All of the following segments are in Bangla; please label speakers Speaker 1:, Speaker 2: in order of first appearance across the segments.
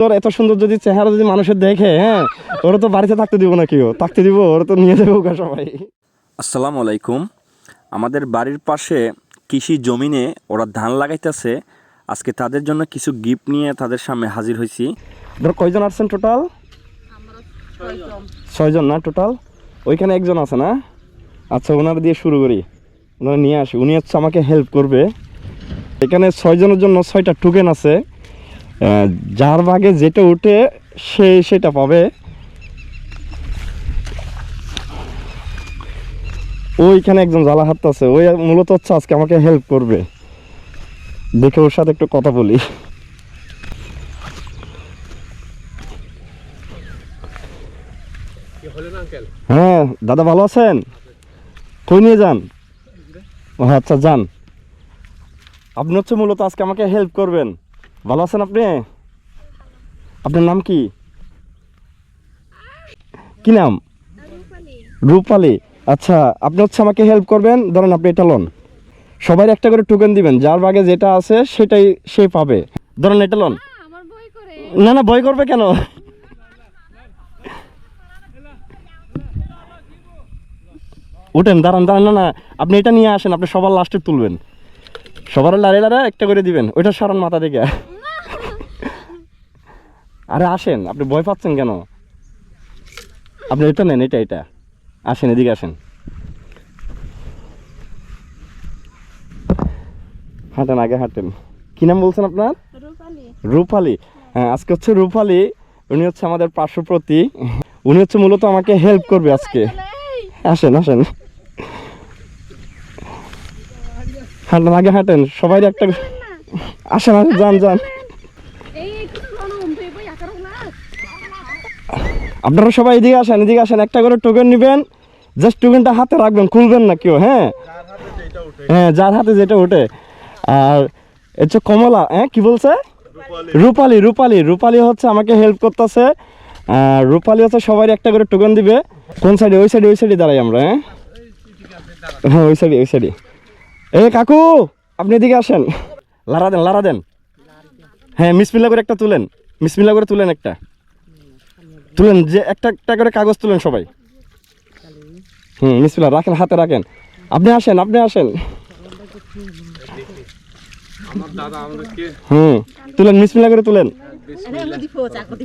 Speaker 1: তোর এত সুন্দর যদি চেহারা যদি মানুষের দেখে হ্যাঁ ওরা তো বাড়িতে থাকতে দিব না কেউ থাকতে দিব ওরা তো নিয়ে যাবে ওকে সবাই।
Speaker 2: আসসালামু আলাইকুম। আমাদের বাড়ির পাশে কৃষি জমিনে ওরা ধান লাগাইতেছে। আজকে তাদের জন্য কিছু গিফট নিয়ে তাদের সামনে হাজির হয়েছি
Speaker 1: ধর কয়জন আসছেন টোটাল? ছয়জন না টোটাল? ওইখানে একজন আছে না? আচ্ছা ওনারা দিয়ে শুরু করি। ওনারা নিয়ে আসি। উনি হচ্ছে আমাকে হেল্প করবে। এখানে ছয়জনের জন্য ছয়টা টোকেন আছে। যার ভাগে যেটা উঠে সে সেটা পাবে। ওইখানে একজন জ্বালা হাত আছে ওই মূলত হচ্ছে আজকে আমাকে হেল্প করবে। দেখে ওর সাথে একটু কথা বলি। হ্যাঁ দাদা ভালো আছেন? কই নিয়ে যান? ও আচ্ছা যান। আপনি হচ্ছে মূলত আজকে আমাকে হেল্প করবেন। ভালো আছেন আপনি? আপনার নাম কি? কি নাম? রূপালী। আচ্ছা আপনি হচ্ছে আমাকে হেল্প করবেন। ধরেন আপনি এটা লোন সবাই একটা করে টোকেন দিবেন। যার ভাগে যেটা আছে সেটাই সে পাবে। ধরেন এটা লোন
Speaker 3: বই
Speaker 1: না না ভয় করবে কেন? উঠেন দাঁড়ান দাঁড়ান না না আপনি এটা নিয়ে আসেন আপনি সবার লাস্টে তুলবেন। সবার লারে লারে একটা করে দিবেন ওইটা সরান মাথা থেকে। আরে আসেন আপনি ভয় পাচ্ছেন কেন? আপনি এটা নেন এটা এটা। আসেন এদিকে আসেন। হাঁটেন আগে হাঁটেন। কি নাম বলছেন আপনার?
Speaker 3: রূপালী।
Speaker 1: রূপালী। হ্যাঁ আজকে হচ্ছে রূপালী। উনি হচ্ছে আমাদের পার্শ্বপ্রতি উনি হচ্ছে মূলত আমাকে হেল্প করবে আজকে। আসেন আসেন। হাঁটেন আগে হাঁটেন। সবাই একটা আসেন আসেন, যান যান। আপনারা সবাই এদিকে আসেন এদিকে আসেন। একটা করে টোকেন নেবেন। জাস্ট টোকেনটা হাতে রাখবেন, খুলবেন না কেউ হ্যাঁ? হ্যাঁ যার হাতে যেটা ওঠে। আর হচ্ছে কমলা হ্যাঁ কি বলছে? রূপালী রূপালী। রূপালী হচ্ছে আমাকে হেল্প করতেছে। আর রূপালী হচ্ছে সবাই একটা করে টোকেন দিবে। কোন সাইডে ওই সাইডে ওই সাইডে দাঁড়াই আমরা হ্যাঁ? হ্যাঁ ওই সাইডে ওই সাইডে এ, কাকু, আপনি এদিকে আসেন। লারা দেন লারা দেন। হ্যাঁ মিসমিল্লা করে একটা তুলেন। মিসমিল্লা করে তুলেন একটা। তুলেন, যে একটা একটা করে কাগজ তুলেন সবাই। হুম মিসমিল্লা রাখেন, হাতে রাখেন। আপনি আসেন আপনি আসেন। হুম, তুলেন মিসমিল্লা করে তুলেন।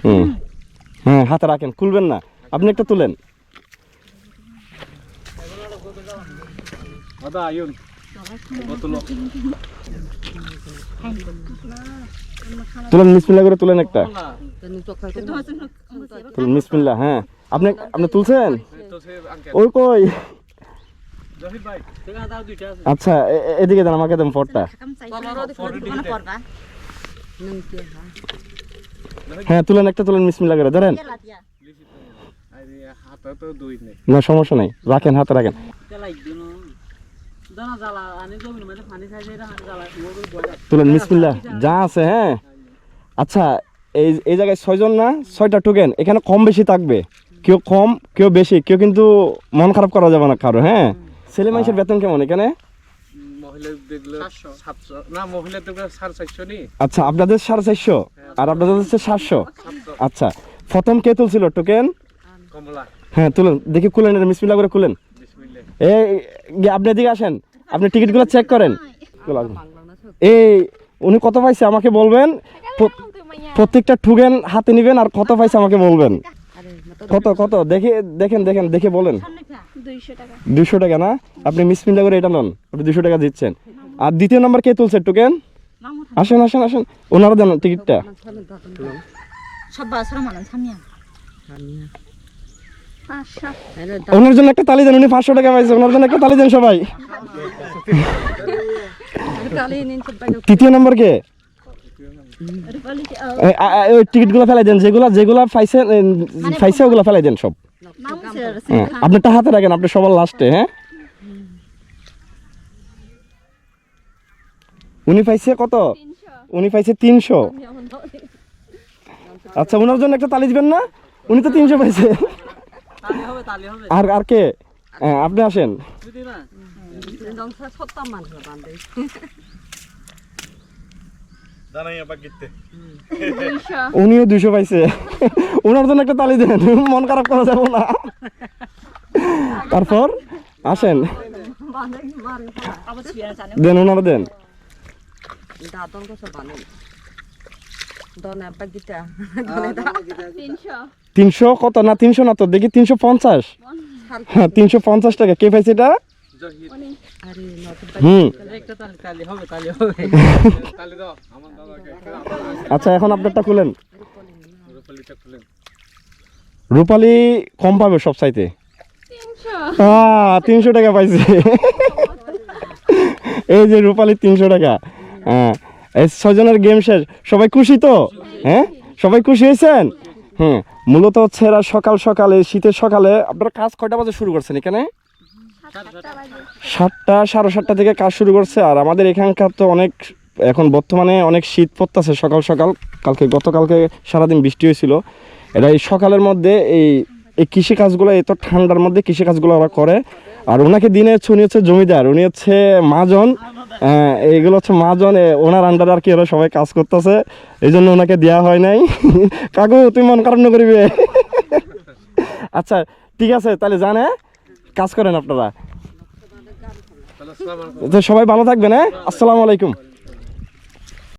Speaker 1: হুম হ্যাঁ হাতে রাখেন, খুলবেন না। আপনি একটা তুলেন। তুলেন মিসমিল্লা করে তুলেন একটা। তুলেন মিসমিল্লা হ্যাঁ। আপনি আপনি তুলছেন? ওই কই? আচ্ছা এদিকে দেন আমাকে দেন ফোরটা হ্যাঁ তুলেন একটা তুলেন মিসমিল্লা করে ধরেন। না সমস্যা নাই। রাখেন হাতে রাখেন। তুলেন মিসমিল্লা যা আছে হ্যাঁ? আচ্ছা এই এই জায়গায় ছয়জন না? ছয়টা টোকেন। এখানে কম বেশি থাকবে। কেউ কম কেউ বেশি। কেউ কিন্তু মন খারাপ করা যাবে না কারও হ্যাঁ? ছেলে মানুষের বেতন কেমন এখানে? আচ্ছা আপনাদের সাড়ে চারশো? আর আপনাদের হচ্ছে সাতশো? আচ্ছা প্রথম কে তুলছিল টোকেন? হ্যাঁ তুলেন। দেখি খুলেন মিসমিল্লা করে খুলেন এই গিয়ে আপনি এদিকে আসেন। আপনি টিকিটগুলো চেক করেন। এই উনি কত পাইছে আমাকে বলবেন? প্রত্যেকটা ঠুগেন হাতে নেবেন আর কত পাইছে আমাকে বলবেন? কত কত? দেখে দেখেন দেখেন দেখে বলেন।
Speaker 3: দুইশো টাকা।
Speaker 1: দুশো টাকা না? আপনি মিসমিল্লা করে এটা নন। আপনি দুশো টাকা দিচ্ছেন। আর দ্বিতীয় নম্বর কে তুলছে টোকেন আসেন আসেন আসেন। ওনারা দেন টিকিটটা
Speaker 4: সব বাসরা মানে সামিয়া
Speaker 3: পাঁচশো
Speaker 1: ওনার জন্য একটা তালি দেন উনি পাঁচশো টাকা পাইছে ওনার জন্য একটা তালি দেন সবাই। তৃতীয় নম্বর কে? ওই টিকিটগুলো ফেলাই দেন যেগুলা যেগুলা পাইছে পাইছে ওগুলো ফেলাই দেন সব। হ্যাঁ আপনারটা হাতে রাখেন আপনি সবার লাস্টে হ্যাঁ? উনি পাইছে কত? উনি পাইছে তিনশো। আচ্ছা ওনার জন্য একটা তালি দিবেন না? উনি তো তিনশো পাইছে। আর আর কে? আপনি আসেন। উনিও দুশো পাইছে। ওনার জন্য একটা তালি দেন। মন খারাপ করা যাব না। তারপর আসেন। দেন ওনারা দেন
Speaker 5: দাদন কত বানো দনে বাগিটা
Speaker 3: তিনশো।
Speaker 1: কত? না তিনশো না তো? দেখি তিনশো পঞ্চাশ। হ্যাঁ তিনশো পঞ্চাশ টাকা। কে পাইছে এটা?
Speaker 3: উনি।
Speaker 5: আরে নত
Speaker 1: হুম।
Speaker 6: একটা তালি তালি হবে তালি হবে। তালি দাও আমার দাদাকে
Speaker 1: আচ্ছা এখন আপনারটা খুলেন।
Speaker 6: খুলেন।
Speaker 1: রূপালি কম পাবে সব চাইতে।
Speaker 3: তিনশো।
Speaker 1: তিনশো টাকা পাইছে। এই যে রূপালি তিনশো টাকা। হ্যাঁ। ছজনের গেম শেষ। সবাই খুশি তো? হ্যাঁ? সবাই খুশি হয়েছেন? হুম, মূলত হচ্ছে এরা সকাল সকালে শীতের সকালে আপনারা কাজ কয়টা বাজে শুরু করছেন এখানে?
Speaker 3: সাতটা,
Speaker 1: সাড়ে সাতটা থেকে কাজ শুরু করছে, আর আমাদের এখানকার তো অনেক, এখন বর্তমানে অনেক শীত পড়তেছে সকাল সকাল। কালকে, গতকালকে সারাদিন বৃষ্টি হয়েছিল। এরা এই সকালের মধ্যে এই এই কৃষি কাজগুলো এত ঠান্ডার মধ্যে কৃষি কাজগুলো ওরা করে। আর ওনাকে দিনে হচ্ছে, উনি হচ্ছে জমিদার, উনি হচ্ছে মাজন এইগুলো হচ্ছে মাজন জন ওনার আন্ডারে আর কি ওরা সবাই কাজ করতেছে। এই জন্য ওনাকে দেওয়া হয় নাই। কাকু তুই মন কারণ করিবে? আচ্ছা ঠিক আছে তাহলে জানে কাজ করেন আপনারা। সবাই ভালো থাকবেন হ্যাঁ? আসসালামু আলাইকুম।